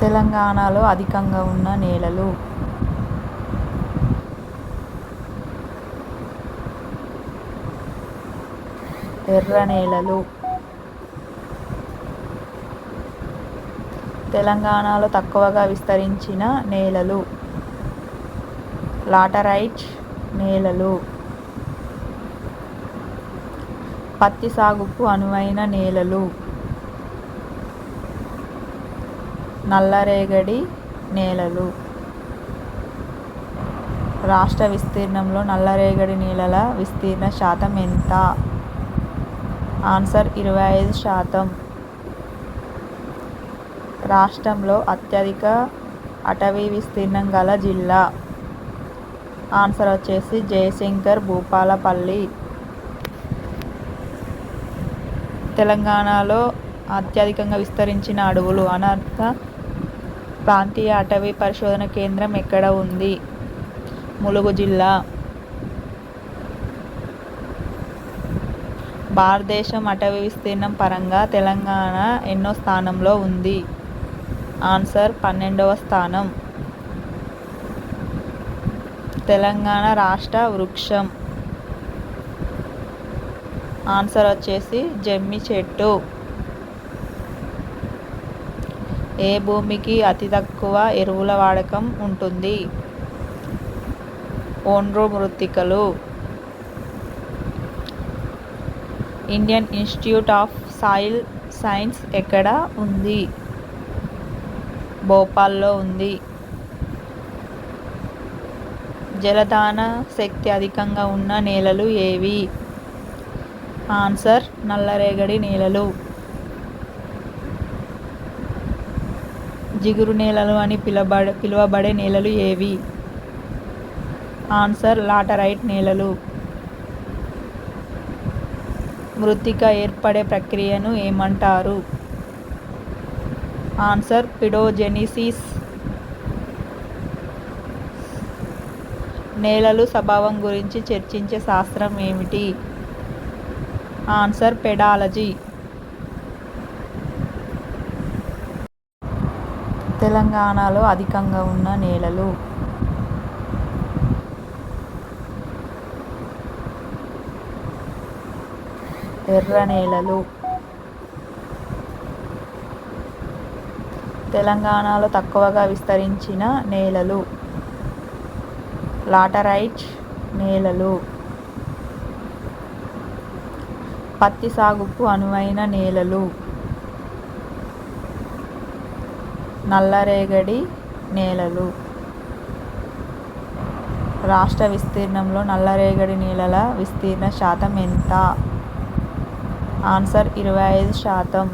తెలంగాణలో అధికంగా ఉన్న నేలలు. ఎర్ర నేలలు. తెలంగాణలో తక్కువగా విస్తరించిన నేలలు. లాటరైట్ నేలలు. పత్తి సాగుకు అనువైన నేలలు. నల్లరేగడి నేలలు రాష్ట్ర విస్తీర్ణంలో నల్లరేగడి నేలల విస్తీర్ణ శాతం ఎంత? ఆన్సర్ ఇరవై ఐదు శాతం రాష్ట్రంలో అత్యధిక అటవీ విస్తీర్ణం గల జిల్లా? ఆన్సర్ వచ్చేసి జయశంకర్ భూపాలపల్లి తెలంగాణలో అత్యధికంగా విస్తరించిన అడవులు అనర్థ ప్రాంతీయ అటవీ పరిశోధన కేంద్రం ఎక్కడ ఉంది? ములుగు జిల్లా భారతదేశం అటవీ విస్తీర్ణం పరంగా తెలంగాణ ఎన్నో స్థానంలో ఉంది? ఆన్సర్ పన్నెండవ స్థానం తెలంగాణ రాష్ట్ర వృక్షం? ఆన్సర్ వచ్చేసి జమ్మి చెట్టు ఏ భూమికి అతి తక్కువ ఎరువుల వాడకం ఉంటుంది? ఒండ్రు మృత్తికలు Indian Institute of Soil Science ఎక్కడ ఉంది? భోపాల్లో ఉంది జలదాన శక్తి అధికంగా ఉన్న నేలలు ఏవి? ఆన్సర్ నల్లరేగడి నేలలు జిగురు నేలలు అని పిలువబడే నేలలు ఏవి? ఆన్సర్ లాటరైట్ నేలలు మృతిక ఏర్పడే ప్రక్రియను ఏమంటారు? ఆన్సర్ పిడోజెనిసిస్ నేలలు స్వభావం గురించి చర్చించే శాస్త్రం ఏమిటి? ఆన్సర్ పెడాలజీ తెలంగాణలో అధికంగా ఉన్న నేలలు. ఎర్ర నేలలు. తెలంగాణలో తక్కువగా విస్తరించిన నేలలు. లాటరైట్ నేలలు. పత్తి సాగుకు అనువైన నేలలు. నల్లరేగడి నేలలు రాష్ట్ర విస్తీర్ణంలో నల్లరేగడి నేలల విస్తీర్ణ శాతం ఎంత? ఆన్సర్ ఇరవై ఐదు శాతం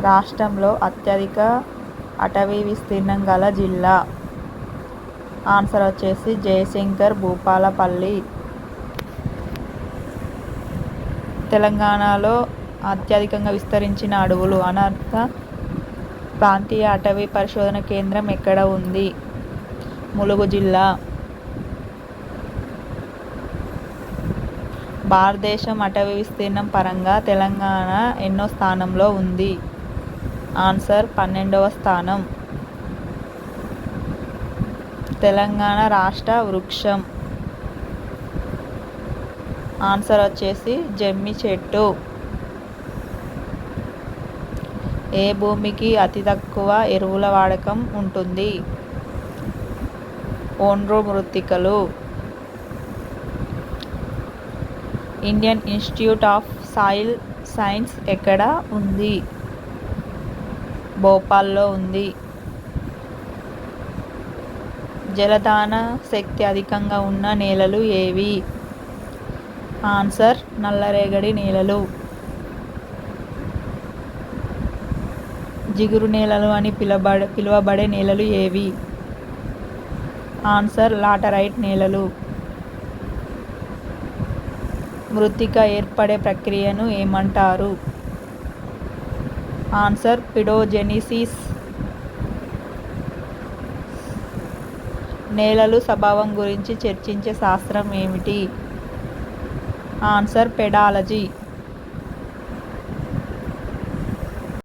రాష్ట్రంలో అత్యధిక అటవీ విస్తీర్ణం గల జిల్లా? ఆన్సర్ వచ్చేసి జయశంకర్ భూపాలపల్లి తెలంగాణలో అత్యధికంగా విస్తరించిన అడవులు అనర్థ ప్రాంతీయ అటవీ పరిశోధన కేంద్రం ఎక్కడ ఉంది? ములుగు జిల్లా భారతదేశం అటవీ విస్తీర్ణం పరంగా తెలంగాణ ఎన్నో స్థానంలో ఉంది? ఆన్సర్ పన్నెండవ స్థానం తెలంగాణ రాష్ట్ర వృక్షం? ఆన్సర్ వచ్చేసి జమ్మి చెట్టు ఏ భూమికి అతి తక్కువ ఎరువుల వాడకం ఉంటుంది? ఒండ్రు మృత్తికలు Indian Institute of Soil Science ఎక్కడ ఉంది? భోపాల్లో ఉంది జలదాన శక్తి అధికంగా ఉన్న నేలలు ఏవి? ఆన్సర్ నల్లరేగడి నేలలు జిగురు నేలలు అని పిలువబడే నేలలు ఏవి? ఆన్సర్ లాటరైట్ నేలలు మృతిక ఏర్పడే ప్రక్రియను ఏమంటారు? ఆన్సర్ పిడోజెనిసిస్ నేలలు స్వభావం గురించి చర్చించే శాస్త్రం ఏమిటి? Answer pedology